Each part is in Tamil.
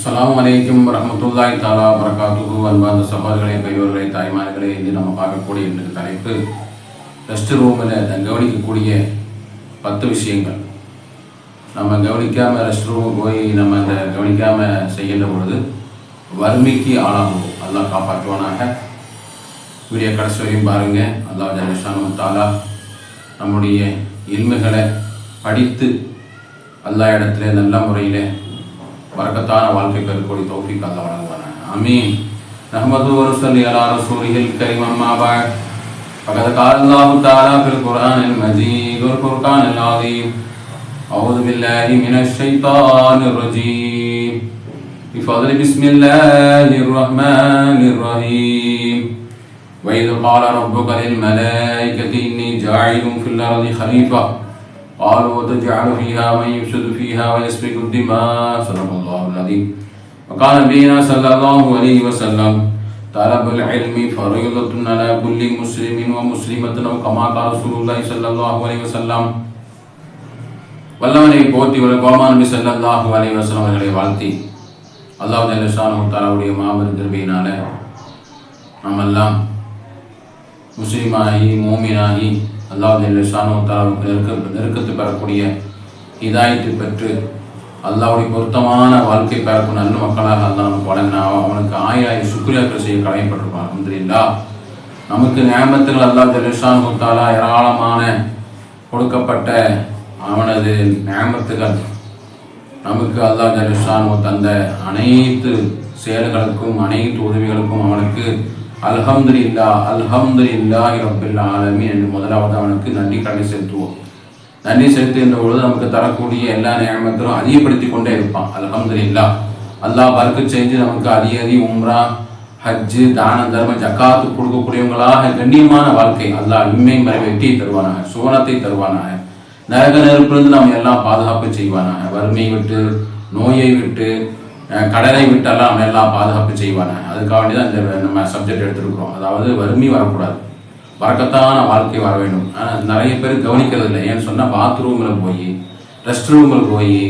அஸ்லாம் வலைக்கம் வரஹ்மத்துல்லாஹி தாலா வரகாத்துஹு அன்பார்ந்த சகோதரர்களே பெரியவர்களே தாய்மார்களே இன்று நம்ம பார்க்கக்கூடிய இன்றைக்கு தலைப்பு ரெஸ்ட் ரூமில் கவனிக்கக்கூடிய பத்து விஷயங்கள். நம்ம கவனிக்காமல் ரெஸ்ட் ரூம் போய் நம்ம அந்த கவனிக்காமல் செய்கின்ற பொழுது வறுமைக்கு ஆளாகும் அதெல்லாம் காப்பாற்றுவானாக. வீடியோ கடைசி வரையும் பாருங்கள் அல்லா ஜல்லிஷானு தாலா நம்முடைய இன்மைகளை படித்து எல்லா இடத்துல நல்ல முறையில் வரக்கத்தான வாழ்க்கை பெறக்கூடிய தௌஃபீக் அல்லாஹ் வழங்குவானாக ஆமீன் நஹ்மது வரசல்லி அலா ரசூலிஹில் கரீம் அம்மா பாத் فقد قال الله تعالى في القرآن المجيد والفرقان العظيم أعوذ بالله من الشيطان الرجيم بفضل بسم الله الرحمن الرحيم وإذ قال ربك للملائكة إني جاعل في الأرض خليفة قالوا وتجعل فيها من يفسد فيها ويسفك الدماء صدق الله العظيم وقال نبينا صلى الله عليه وسلم طلب العلم فريضة على كل مسلم ومسلمة أو كما قال رسول الله صلى الله عليه وسلم வல்லவனை போற்றி உள்ள கோமான் நபி ஸல்லல்லாஹு அலைஹி வஸல்லம் அவர்களை வாழ்த்தி அல்லாஹ் ஜல்லஷானு தாலாவுடைய மாபெரும் கிருபையினால நம்மெல்லாம் முஸ்லீமாகி மோமினாகி அல்லாஹ் ஜல்லஷானு தாலாவுக்கு நெருக்க நெருக்கத்தை பெறக்கூடிய இதாயத்தை பெற்று அல்லாவுடைய பொருத்தமான வாழ்க்கை பெறக்கும் நல்ல மக்களாக அல்லா நமக்கு வழங்கினா அவனுக்கு ஆயிரம் சுக்ரியாக்கள் செய்ய கடமைப்பட்டிருப்பான். அல்ஹம்துலில்லாஹ் நமக்கு நியமத்துகள் அல்லா ஜல்லஷானு முத்தாலா ஏராளமான கொடுக்கப்பட்ட அவனது நியமத்துகள் நமக்கு அல்லாஹ் ஜலிஷானு தந்த அனைத்து செயல்களுக்கும் அனைத்து உதவிகளுக்கும் அவனுக்கு அல்ஹம்துலில்லா அல்ஹம்துலில்லாஹி ரப்பில் ஆலமி என்று முதலாவது அவனுக்கு நன்றி கடை செலுத்துவோம். நன்றி செலுத்துகின்ற பொழுது நமக்கு தரக்கூடிய எல்லா நியமத்திலும் அதிகப்படுத்தி கொண்டே இருப்பான். அல்ஹம்துலில்லா அல்லாஹ் வர்க்கு செஞ்சு நமக்கு அதிக அதிக உம்ரா ஹஜ்ஜு தான தர்ம ஜக்காத்து கொடுக்கக்கூடியவங்களாக கண்ணியமான வாழ்க்கை அல்லாஹ் இம்மை மறை வெற்றியை தருவானாக சுவனத்தை தருவானாக. நரக நெருப்பிலிருந்து நாம் எல்லாம் பாதுகாப்பு செய்வானாக. வறுமையை விட்டு நோயை விட்டு கடலை விட்டெல்லாம் எல்லாம் பாதுகாப்பு செய்வானாக அதுக்காக வேண்டி தான் இந்த நம்ம சப்ஜெக்ட் எடுத்துருக்குறோம். அதாவது வறுமை வரக்கூடாது. வரக்கத்தான வாழ்க்கை வர வேண்டும். ஆனால் நிறைய பேர் கவனிக்கிறது இல்லை ஏன்னு சொன்னால் பாத்ரூமில் போய் ரெஸ்ட் ரூமில் போய்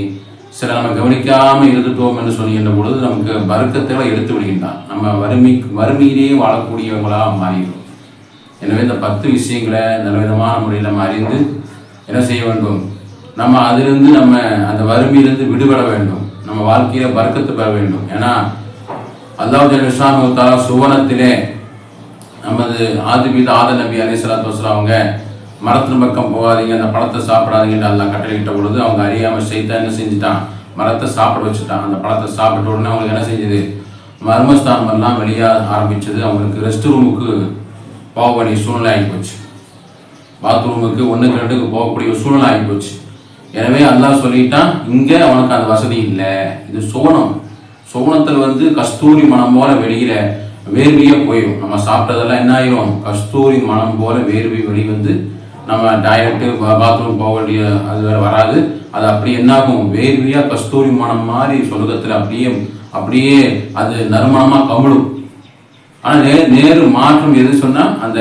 சில நம்ம கவனிக்காமல் இருந்துட்டோம் என்று சொல்லுகின்ற பொழுது நமக்கு வர்க்கத்தை எடுத்து விடுகின்றான். நம்ம வறுமை வறுமையிலேயே வாழக்கூடியவங்களாக மாறிடும். எனவே இந்த பத்து விஷயங்களை நல்ல விதமான முறையில் நம்ம அறிந்து என்ன செய்ய வேண்டும்? நம்ம அதிலிருந்து நம்ம அந்த வறுமையிலிருந்து விடுபட வேண்டும். நம்ம வாழ்க்கையில பறக்கத்து பெற வேண்டும். ஏன்னா அல்லாஹ் ஜல்லிஷானுத்தாலா சுவனத்திலே நமது ஆதிபீத ஆத நபி அலி சலாத்து வஸ்லாம் அவங்க மரத்தின் பக்கம் போகாதீங்க அந்த பழத்தை சாப்பிடாதீங்கன்னு எல்லாம் கட்டளையிட்ட பொழுது அவங்க அறியாம செய்தா என்ன செஞ்சுட்டான்? மரத்தை சாப்பிட வச்சுட்டான். அந்த பழத்தை சாப்பிட்ட உடனே அவங்களுக்கு என்ன செஞ்சது? மர்மஸ்தானம் எல்லாம் வெளியாக ஆரம்பிச்சது. அவங்களுக்கு ரெஸ்ட் ரூமுக்கு போக வேண்டிய சூழ்நிலை ஆகி போச்சு. பாத்ரூமுக்கு ஒன்றுக்கு ரெண்டுக்கு போகக்கூடிய சூழ்நிலை ஆகி போச்சு. எனவே அல்லாஹ் சொல்லிட்டான் இங்கே அவனுக்கு அந்த வசதி இல்லை. இது சோனம். சோனத்தில் வந்து கஸ்தூரி மனம் போல வெளியில வேர்வையாக போயிடும் நம்ம சாப்பிட்டதெல்லாம் என்ன ஆயிரும்? கஸ்தூரி மனம் போல வேர்வை வெளி வந்து நம்ம டாய்லெட்டு பாத்ரூம் போக வேண்டிய அது வேற வராது. அது அப்படி என்னாகும் வேர்வையாக கஸ்தூரி மனம் மாதிரி சொர்க்கத்தில் அப்படியே அப்படியே அது நறுமணமாக கமிழும். ஆனால் நே நேரு மாற்றம் எது சொன்னால் அந்த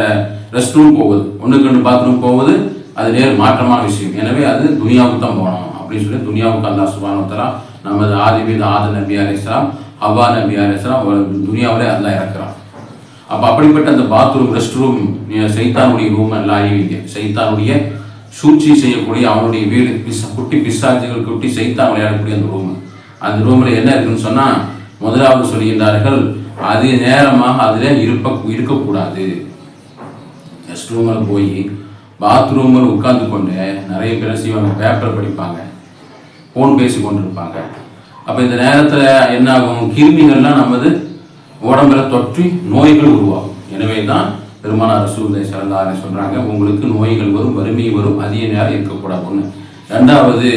ரெஸ்ட் ரூம் போகுது. ஒன்றுக்கு ரெண்டு பாத்ரூம் போகுது. அது நேர் மாற்றமான விஷயம். எனவே அது துனியாவுக்கு தான் போகணும். அப்படின்னு சொல்லி துனியாவுக்கு அல்லா சுபானத்தரா நமது ஆதிபீத ஆத நபி அலிஸ்லாம் ஹவா நபி அலிஸ்லாம் துனியாவிலே அல்லா இறக்குறான். அப்போ அப்படிப்பட்ட அந்த பாத்ரூம் ரெஸ்ட் ரூம் சைத்தானுடைய ரூம் எல்லாம் அறிவிங்க சைத்தானுடைய சூழ்ச்சி செய்யக்கூடிய அவனுடைய வீடு பிசா குட்டி பிசாஜிகள் குட்டி சைத்தான் விளையாடக்கூடிய அந்த ரூம். அந்த ரூமில் என்ன இருக்குன்னு சொன்னால் முதலாவது சொல்கின்றார்கள் அது நேரமாக அதில் இருப்ப இருக்கக்கூடாது. ரெஸ்ட் ரூமில் போய் பாத்ரூமில் உட்காந்து கொண்டு நிறைய பேர் செய்வாங்க பேப்பர் படிப்பாங்க ஃபோன் பேசி கொண்டு இருப்பாங்க அப்போ இந்த நேரத்தில் என்ன ஆகும் கிருமிகள்லாம் நமது உடம்புல தொற்றி நோய்கள் உருவாகும். எனவே தான் பெருமானார் சூழ்நிலை சரதாரை சொல்கிறாங்க உங்களுக்கு நோய்கள் வரும் வறுமை வரும் அதிக நேரம் இருக்கக்கூடாதுன்னு. ரெண்டாவது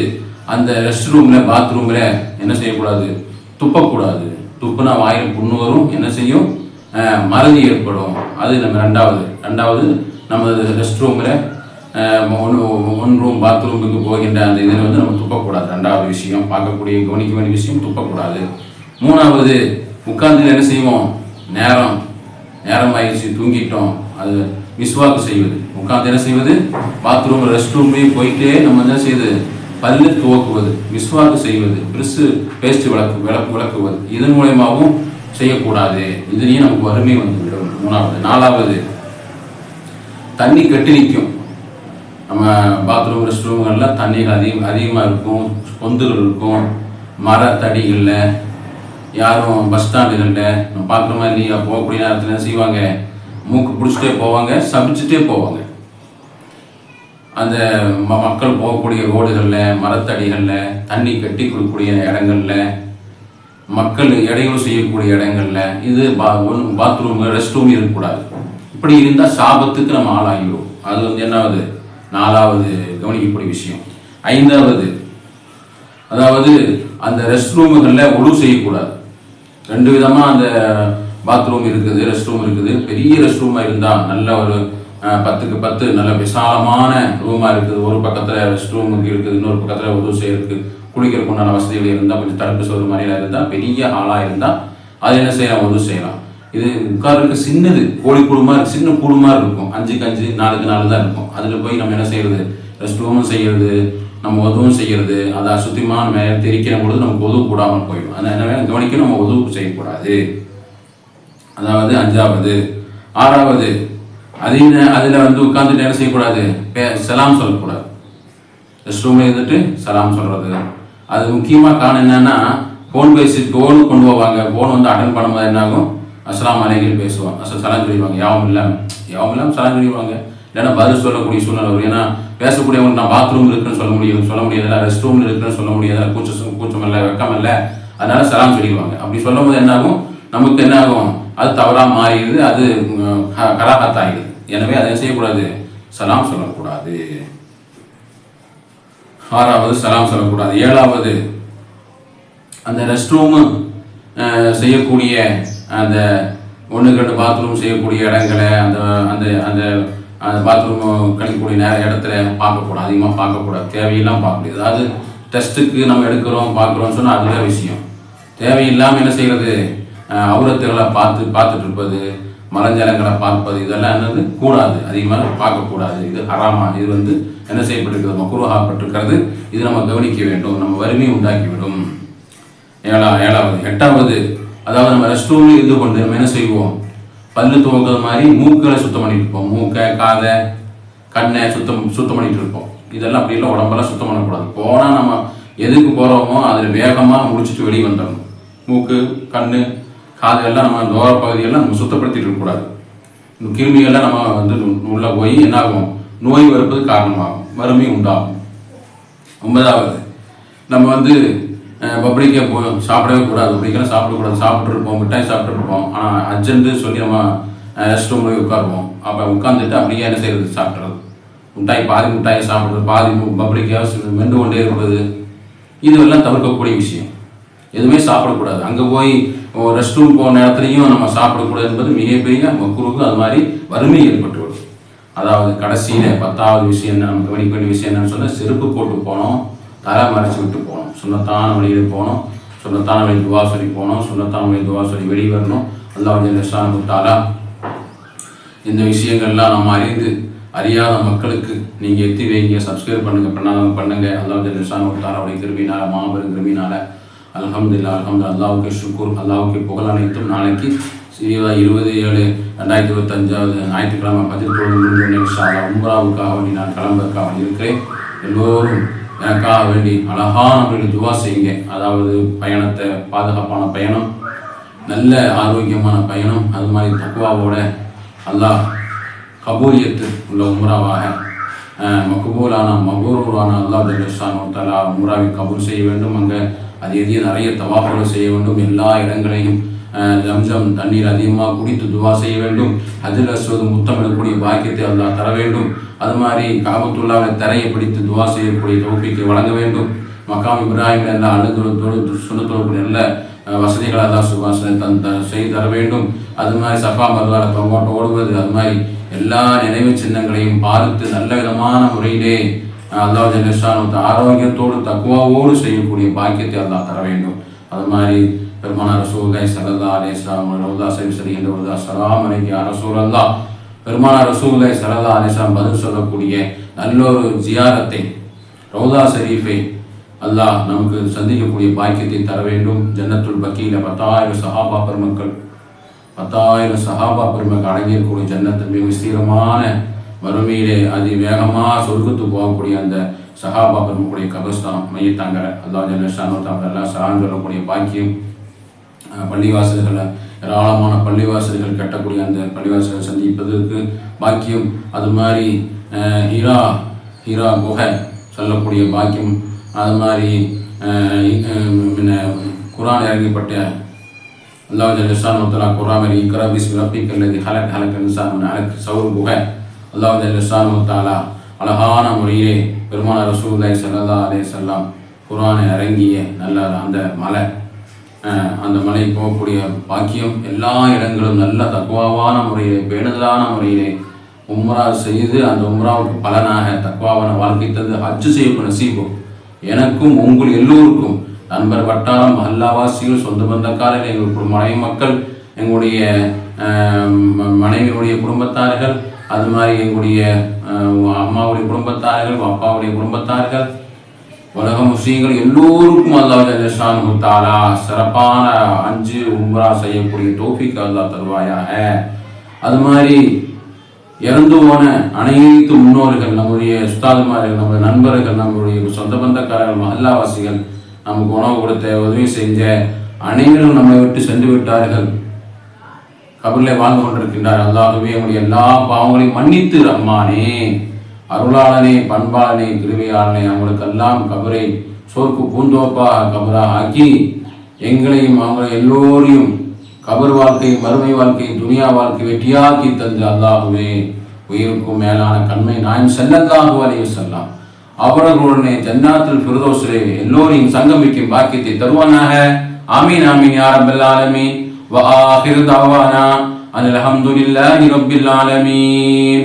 அந்த ரெஸ்ட் ரூமில் பாத்ரூமில் என்ன செய்யக்கூடாது? துப்பக்கூடாது. துப்புனா வாயில் புண்ணு வரும் என்ன செய்யும்? அஹ் மறதி ஏற்படும். அது நம்ம ரெண்டாவது. ரெண்டாவது நமது ரெஸ்ட் ரூமில் ஒன் ஒன் ரூம் பாத்ரூமுக்கு போகின்ற அந்த இதில் வந்து நம்ம துப்பக்கூடாது. ரெண்டாவது விஷயம் பார்க்கக்கூடிய கவனிக்க வேண்டிய விஷயம் துப்பக்கூடாது. மூணாவது உட்கார்ந்து என்ன செய்வோம்? நேரம். நேரம் ஆயிடுச்சு தூங்கிட்டோம். அது மிஸ்வாக்கு செய்வது. உட்கார்ந்து என்ன செய்வது? பாத்ரூம் ரெஸ்ட் ரூம்லேயும் போயிட்டே நம்ம என்ன செய்யுது பல்லு துவக்குவது. விஸ்வாக்கு செய்வது. பிரிசு பேஸ்ட் விளக்கு விளக்கு விளக்குவது. இதன் மூலயமாவும் செய்யக்கூடாது. இதுலேயும் நமக்கு வறுமை வந்துவிடும். மூணாவது. நாலாவது தண்ணி கட்டி நிற்கும் நம்ம பாத்ரூம் ரெஸ்ட் ரூம்களில் தண்ணிகள் அதிகம் அதிகமாக இருக்கும். பொந்துகள் இருக்கும். மரத்தடிகளில் யாரும் பஸ் ஸ்டாண்டுகளில் நம்ம பார்க்குற மாதிரி நீங்கள் போகக்கூடிய நேரத்தில் என்ன செய்வாங்க? மூக்கு பிடிச்சிட்டே போவாங்க சபிச்சுட்டே போவாங்க. அந்த ம- மக்கள் போகக்கூடிய ரோடுகளில் மரத்தடிகளில் தண்ணி கட்டி கொடுக்கக்கூடிய இடங்கள்ல மக்கள் இடையூறு செய்யக்கூடிய இடங்கள்ல இது பா ஒன்று பாத்ரூம் ரெஸ்ட் ரூம் இருக்கக்கூடாது. இப்படி இருந்தால் சாபத்துக்கு நம்ம ஆளாகிடும் அது வந்து என்னாவது? நாலாவது கவனிக்கக்கூடிய விஷயம். ஐந்தாவது அதாவது அந்த ரெஸ்ட் ரூமுகளில் ஒழு செய்யக்கூடாது. ரெண்டு விதமாக அந்த பாத்ரூம் இருக்குது ரெஸ்ட் ரூம் இருக்குது. பெரிய ரெஸ்ட் ரூமாக இருந்தால் நல்ல ஒரு பத்துக்கு பத்து நல்ல விசாலமான ரூமாக இருக்குது. ஒரு பக்கத்தில் ரெஸ்ட் ரூம் இருக்குது இன்னொரு பக்கத்தில் உதவு செய்யறதுக்கு குளிக்கிறதுக்கு உண்டான வசதிகள் இருந்தால் கொஞ்சம் தடுப்பு சொல்கிற மாதிரிலாம் இருந்தால் பெரிய ஹாலாக இருந்தால் அது என்ன செய்யலாம்? உதவு செய்யலாம். இது உட்கார்றதுக்கு சின்னது கோழி கூடுமா சின்ன கூடுமா இருக்கும். அஞ்சுக்கு அஞ்சு நாலுக்கு நாலு தான் இருக்கும். அதில் போய் நம்ம என்ன செய்யறது? ரெஸ்ட் ரூமும் செய்யறது நம்ம உதவும் செய்யறது அதை அசுத்தமாக மேலே தெரிக்கிற பொழுது நமக்கு உதவு கூடாமல் போயிடும். அதை என்ன வேணும்? கவனிக்கணும் நம்ம உதவு செய்யக்கூடாது. அதாவது அஞ்சாவது. ஆறாவது. அதில் அதில் வந்து உட்காந்துட்டு என்ன செய்யக்கூடாது? பே சலாம் சொல்லக்கூடாது. ரெஸ்ட் ரூமில் இருந்துட்டு சலாம் சொல்கிறது அது முக்கியமாக காரணம் என்னென்னா ஃபோன் பேசி ஃபோன் கொண்டு போவாங்க. ஃபோன் வந்து அட்டன் பண்ணும்போது என்னாகும்? அஸ்லாம் அலைகள் பேசுவான். அசல் சலாம் சொல்லிடுவாங்க. யாவும் இல்லாமல் யாவும் இல்லாமல் சலாம் சொல்லிடுவாங்க. இல்லைன்னா பதில் சொல்லக்கூடிய சூழ்நிலை வரும். ஏன்னா பேசக்கூடியவங்க நான் பாத்ரூம் இருக்குன்னு சொல்ல முடியும் சொல்ல முடியாதுல்ல ரெஸ்ட் ரூம் இருக்குன்னு சொல்ல முடியாதுல்ல கூச்சம் கூச்சம் இல்லை வெக்கம் இல்லை. அதனால சலாம் சொல்லிடுவாங்க. அப்படி சொல்லும் போது என்னாகும்? நமக்கு என்ன ஆகும் அது தவறாக மாறிடுது. அது கராகத்தாகிடுது எனவே அதை செய்யக்கூடாது. சலாம் சொல்லக்கூடாது. ஆறாவது சலாம் சொல்லக்கூடாது. ஏழாவது அந்த ரெஸ்ட் ரூமு செய்யக்கூடிய அந்த ஒன்று ரெண்டு பாத்ரூம் செய்யக்கூடிய இடங்களை அந்த அந்த அந்த அந்த பாத்ரூம் கழிக்கக்கூடிய நேர இடத்துல பார்க்கக்கூடாது அதிகமாக பார்க்கக்கூடாது. தேவையெல்லாம் பார்க்கக்கூடிய அதாவது டெஸ்ட்டுக்கு நம்ம எடுக்கிறோம் பார்க்குறோம்னு சொன்னால் அதுதான் விஷயம். தேவையில்லாமல் என்ன செய்கிறது அவுரத்துகளை பார்த்து பார்த்துட்டு இருப்பது மலஞ்சலங்களை பார்ப்பது இதெல்லாம் என்னது கூடாது. அதிகமாக பார்க்கக்கூடாது. இது ஹராமா இது வந்து என்ன செய்யப்பட்டிருக்கிறது? மக்குருவாகப்பட்டிருக்கிறது இது நம்ம கவனிக்க வேண்டும். நம்ம வறுமை உண்டாக்கிவிடும். ஏழா ஏழாவது எட்டாவது அதாவது நம்ம ரெஸ்ட் ரூம்லேயும் இருந்து கொண்டு நம்ம என்ன செய்வோம்? பல்லு துவக்கிறது மாதிரி மூக்களை சுத்தம் பண்ணிட்டு இருப்போம். மூக்கை காதை கண்ணை சுத்தம் சுத்தம் பண்ணிட்டு இருப்போம். இதெல்லாம் அப்படி இல்லை உடம்பெல்லாம் சுத்தம் பண்ணக்கூடாது. போனால் நம்ம எதுக்கு போகிறோமோ அதில் வேகமாக முடிச்சுட்டு வெளியே வந்துடணும். மூக்கு கண்ணு காது எல்லாம் நம்ம தோர பகுதியெல்லாம் நம்ம சுத்தப்படுத்திட்டு இருக்கக்கூடாது இந்த கிருமிகள்லாம் நம்ம வந்து உள்ளே போய் என்னாகும்? நோய் வருப்பது காரணமாகும். வறுமை உண்டாகும். ஒன்பதாவது நம்ம வந்து பப்ளிக்கே போ சாப்பிடவே கூடாது. பப்ளிக்கெல்லாம் சாப்பிடக்கூடாது சாப்பிட்ருப்போம் மிட்டாய் சாப்பிட்ருப்போம் ஆனால் அர்ஜென்ட்டு சொல்லி நம்ம ரெஸ்ட் ரூம் போய் உட்காருவோம். அப்போ உட்காந்துட்டு அப்படியே என்ன செய்யறது சாப்பிட்றது மிட்டாய் பாதி மிட்டாயை சாப்பிட்றது பாதி பப்ளிக்காக மென்று கொண்டே இருப்பது. இதுவெல்லாம் தவிர்க்கக்கூடிய விஷயம். எதுவுமே சாப்பிடக்கூடாது. அங்கே போய் ரெஸ்ட் ரூம் போன இடத்துலையும் நம்ம சாப்பிடக்கூடாது என்பது மிகப்பெரிய மக்குருக்கு அது மாதிரி வறுமை ஏற்பட்டுவிடும். அதாவது கடைசியில் பத்தாவது விஷயம் என்ன? நம்ம கவனிக்க வேண்டிய விஷயம் என்னன்னு சொன்னால் செருப்பு போட்டு போனோம். தலை மறைச்சு விட்டு போனோம் சுண்ணத்தான வழியில் போனோம் சுண்ணத்தான வழி துவா சொல்லி போனோம் சுண்ணத்தான வழி துவா சொல்லி வெளியே வரணும். அல்லாஹ் நிஷான் விட்டாலா இந்த விஷயங்கள்லாம் நம்ம அறிந்து அறியாத மக்களுக்கு நீங்கள் எத்தி வைங்க. சப்ஸ்கிரைப் பண்ணுங்கள் பண்ணாதவங்க பண்ணுங்க. அல்லாஹ் நிஷான் கொடுத்தாரா? அவருடைய கிருமினால மாபெரும் கிருமினால அல்ஹம்துலில்லாஹ் அலமது அல்லாவுக்கு ஷுக்கூர். அல்லாவுக்கு புகழ் அனைத்தும் நாளைக்கு இருபது இருபது ஏழு ரெண்டாயிரத்தி இருபத்தஞ்சாவது ஞாயிற்றுக்கிழமை பதில் தொழில் இன்ஷால்லா உம்ராவுக்காக வேண்டி நான் கிளம்புவதற்காக இருக்கிறேன். எல்லோரும் எனக்காக வேண்டி அழகான முறையில் துவா செய்யுங்க. அதாவது பயணத்தை பாதுகாப்பான பயணம் நல்ல ஆரோக்கியமான பயணம் அது மாதிரி தக்குவாவோட அல்லாஹ் கபூலியத்து உள்ள உம்ராவாக மகபூலான மகூரூரான அல்லாஹ் தலா உம்ராவை கபூல் செய்ய வேண்டும். அங்கே அது எதையும் நிறைய தவாஃபுகள் செய்ய வேண்டும். எல்லா இடங்களையும் ஜம்ஜம் தண்ணீர் அதிகமாக குடித்து துவா செய்ய வேண்டும். அதில் அஸ்வது முத்தமிடக்கூடிய பாக்கியத்தை அல்லா தர வேண்டும். அது மாதிரி காபத்துள்ளாவை தரையை பிடித்து துவா செய்யக்கூடிய தொகுப்பிக்கு வழங்க வேண்டும். மக்காம் இப்ராஹிம் என்ற அழுது சுனத்தோடு நல்ல வசதிகளை தான் சுபாசனை தன் த- செய்து தர வேண்டும். அது மாதிரி சஃபா மருவார தொங்கோட்ட ஓடுவது அது மாதிரி எல்லா நினைவு சின்னங்களையும் பார்த்து நல்ல விதமான முறையிலே அஹ், அல்லாஹ் ஆரோக்கியத்தோடு தக்குவாவோடு செய்யக்கூடிய பாக்கியத்தை அல்லாஹ் தர வேண்டும். அது மாதிரி பெருமான ரசூலை சரதா அலிஸ்லாம் ரவுதா சரி சரி என்ற ஒரு அஸ்ஸலாமு அலைக்கும் யா ரசூலல்லாஹ் பெருமானார் ரசூலை சல்லா பதில் சொல்லக்கூடிய நல்ல ஒரு ஜியாரத்தை ரவுதா ஷரீஃபை அல்லாஹ் நமக்கு சந்திக்கக்கூடிய பாக்கியத்தை தர வேண்டும். ஜன்னத்துல் பக்கீல பத்தாயிரம் சஹாபா பெருமக்கள் பத்தாயிரம் சஹாபா பெருமக்கள் அடங்கியிருக்கக்கூடிய ஜன்னத்தின் மிக விஸ்தீரமான வறுமையிலே அதி வேகமாக சொர்க்கத்துக்கு போகக்கூடிய அந்த சஹாபா பெருமக்கூடிய கபஸ்தான் மையத்தாங்கிற அல்லா ஜல்லஷானோ தாங்க எல்லாம் சொல்லக்கூடிய பாக்கியம். பள்ளிவாசல்களை ஏராளமான பள்ளிவாசல்கள் கட்டக்கூடிய அந்த பள்ளிவாசல்களை சந்திப்பதற்கு பாக்கியம். அது மாதிரி ஹீரா ஹீரா குகை சொல்லக்கூடிய பாக்கியம். அது மாதிரி பின்ன குரான் இறங்கப்பட்ட அல்லாஹ் ஜல்லஷானு தலா குரான் இக்ரா பிஸ்மி ரப்பிக்க அல்லது ஹலக் ஹலக் இன்சான் ஹலக் சவுர் குகை. அல்லாஹ் ஜல்லஷானு முத்தாலா அழகான முறையிலே பெருமான ரசூலுல்லாஹி சல்லா அலே வஸல்லம் குரானை இறங்கிய நல்ல அந்த மலை. அந்த மலை போகக்கூடிய பாக்கியம் எல்லா இடங்களும் நல்ல தக்குவாவான முறையிலே பேணுதலான முறையிலே உம்ரா செய்து அந்த உம்ராவுக்கு பலனாக தக்குவாவான வாழ்க்கை தந்து ஹஜ்ஜு செய்யப்படும் நசீபும் எனக்கும் உங்கள் எல்லோருக்கும் நண்பர் வட்டாரம் அல்லாவாசிகள் சொந்த பந்தக்காரர்கள் எங்கள் மனைவி மக்கள் எங்களுடைய மனைவியுடைய குடும்பத்தார்கள் அது மாதிரி எங்களுடைய அம்மாவுடைய குடும்பத்தார்கள் அப்பாவுடைய குடும்பத்தார்கள் உலக முஸ்லீம்கள் எல்லோருக்கும் அல்லாஹ் தாலா சிறப்பான அஞ்சு உம்ரா செய்யக்கூடிய டோபிக் அல்லா தருவாயாக. அது மாதிரி இறந்து போன அனைத்து முன்னோர்கள் நம்முடைய உஸ்தாதுமார்கள் நம்முடைய நண்பர்கள் நம்முடைய சொந்த பந்தக்காரர்கள் மஹல்லாவாசிகள் நமக்கு உணவு கொடுத்த உதவி செஞ்ச அனைவரும் நம்மை விட்டு சென்று விட்டார்கள். கபிலே வாழ்ந்து கொண்டிருக்கின்றார் அல்லாஹுவே அவனுடைய எல்லா பாவங்களையும் மன்னித்து அம்மானே அருளாளனே பண்பாளனே கிருவியாளனே அவங்களுக்கெல்லாம் கபரை சோர்க்கு பூந்தோப்பாக கபரா ஆக்கி எங்களையும் அவங்கள எல்லோரையும் கபர் வாழ்க்கை மறுமை வாழ்க்கை துனியா வாழ்க்கை வெட்டியாக்கி தந்து அல்லாஹுவே உயிருக்கும் மேலான கண்மை நாயம் செல்லல்லாஹு வரையும் செல்லாம் அவர்களுடனே ஜன்னாத்தில் பிரதோசரே எல்லோரையும் சங்கமிக்கும் பாக்கியத்தை தருவானாக. ஆமீன் ஆமீன் யாரபல் ஆலமீன். வஆஹிர் தவானா அனில் அஹம்துலில்லாஹி ரப்பில் ஆலமீன்.